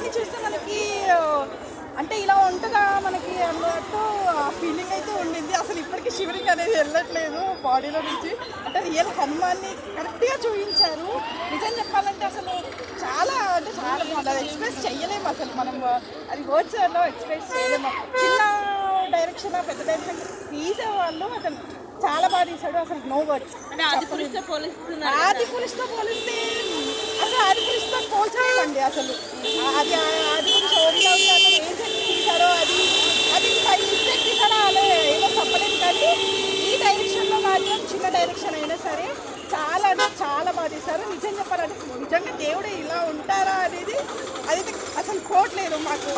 ఇవన్నీ చూస్తే మనకి అంటే ఇలా ఉంటుందా మనకి అన్నట్టు ఆ ఫీలింగ్ అయితే ఉండింది. అసలు ఇప్పటికీ షివరింగ్ అనేది వెళ్ళట్లేదు బాడీలో నుంచి. అంటే రియల్ హనుమాన్ని కరెక్ట్గా చూపించారు. నిజం చెప్పాలంటే అసలు చాలా అంటే చాలా బాగుంది. అది ఎక్స్ప్రెస్ చేయలేము అసలు మనం అది వర్డ్స్లో ఎక్స్ప్రెస్ చేయలేము. చిన్న డైరెక్షన్ పెద్ద డైరెక్షన్ తీసేవాళ్ళు అతను. చాలా బాగా తీసాడు అసలు నో వర్డ్స్ అంటే ఆది పురుషుతో పోలిస్తే అసలు ఆది పురుషుతో పోల్చలేమండి అసలు. అది ఆది పురుషు ఓరిగా ఉంది అతను ఏం చెప్పి తీశారో అది అది బై మిస్టేక్ తీసారా అలా ఏమో చెప్పలేదు కానీ ఈ డైరెక్షన్లో మాత్రం చిన్న డైరెక్షన్ అయినా సరే చాలా అంటే చాలా బాగా తీశారు నిజం చెప్పాలంటే నిజంగా దేవుడు ఇలా ఉంటారా అనేది అది అసలు పోవట్లేదు మాకు.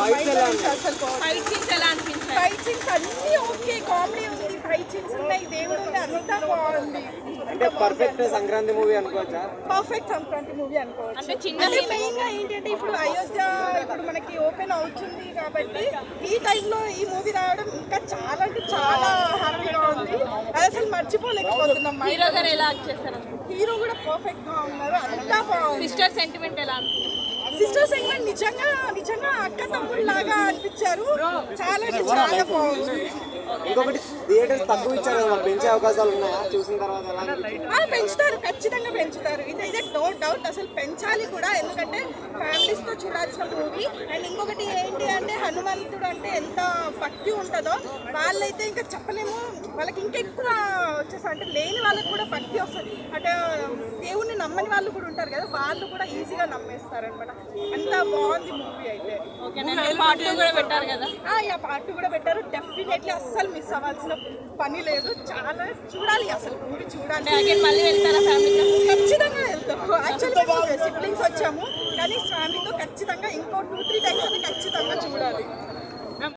అసలు. ఫైట్ సీన్స్ ఎలా అనిపించాయి ఫైట్ సీన్స్ అన్నీ ఓకే కామెడీ ఉంది ఫైట్ సీన్స్ ఉన్నాయి దేవుడు ఉంది అంతా బాగుంది. అంటే పర్ఫెక్ట్ సంక్రాంతి మూవీ అనుకోవచ్చా? పర్ఫెక్ట్ సంక్రాంతి మూవీ అనుకోవచ్చు. అంటే చిన్న మెయిన్గా ఏంటంటే ఇప్పుడు అయోధ్య ఇప్పుడు మనకి ఓపెన్ అవుతుంది కాబట్టి ఈ టైంలో ఈ మూవీ రావడం ఇంకా చాలా అంటే చాలా హ్యాపీగా ఉంది. అది అసలు మర్చిపోలేకపోతున్నాం. హీరో గారు ఎలా యాక్ట్ చేశారు? హీరో కూడా పర్ఫెక్ట్గా ఉన్నారు అంతా బాగుంది. సిస్టర్ సెంటిమెంట్ ఎలా సిస్టర్ సెగ్మెంట్ నిజంగా నిజంగా అక్క తమ్ముడు లాగా అనిపించారు. చాలా చాలా బాగుంది. ఇంకొకటి థియేటర్స్ తక్కువ ఇచ్చారు కదా పెంచే అవకాశాలు ఉన్నాయా? చూసిన తర్వాత పెంచుతారు ఖచ్చితంగా పెంచుతారు. ఇది అయితే నో డౌట్ అసలు పెంచాలి కూడా ఎందుకంటే ఫ్యామిలీస్తో చూడాల్సిన మూవీ. అండ్ ఇంకొకటి ఏంటి అంటే హనుమంతుడు అంటే ఎంత భక్తి ఉంటుందో వాళ్ళైతే ఇంకా చెప్పలేము. వాళ్ళకి ఇంకా ఎక్కువ వచ్చేసి అంటే లేని వాళ్ళకి కూడా భక్తి వస్తుంది. అంటే దేవుణ్ణి నమ్మని వాళ్ళు కూడా ఉంటారు కదా వాళ్ళు కూడా ఈజీగా నమ్మేస్తారు అనమాట అంత బాగుంది మూవీ అయితే. పార్ట్ కూడా పెట్టారు కదా? పార్ట్ కూడా పెట్టారు. డెఫినెట్లీ అస్సలు మిస్ అవ్వాల్సిన పని లేదు. చాలా చూడాలి అసలు మూవీ చూడాలి. మళ్ళీ వెళ్తారా ఫ్యామిలీతో ఖచ్చితంగా వెళ్తాం. యాక్చువల్గా సిబ్లింగ్స్ వచ్చాము. కానీ స్వామితో ఖచ్చితంగా ఇంకో టూ త్రీ టైమ్స్ అని ఖచ్చితంగా చూడాలి.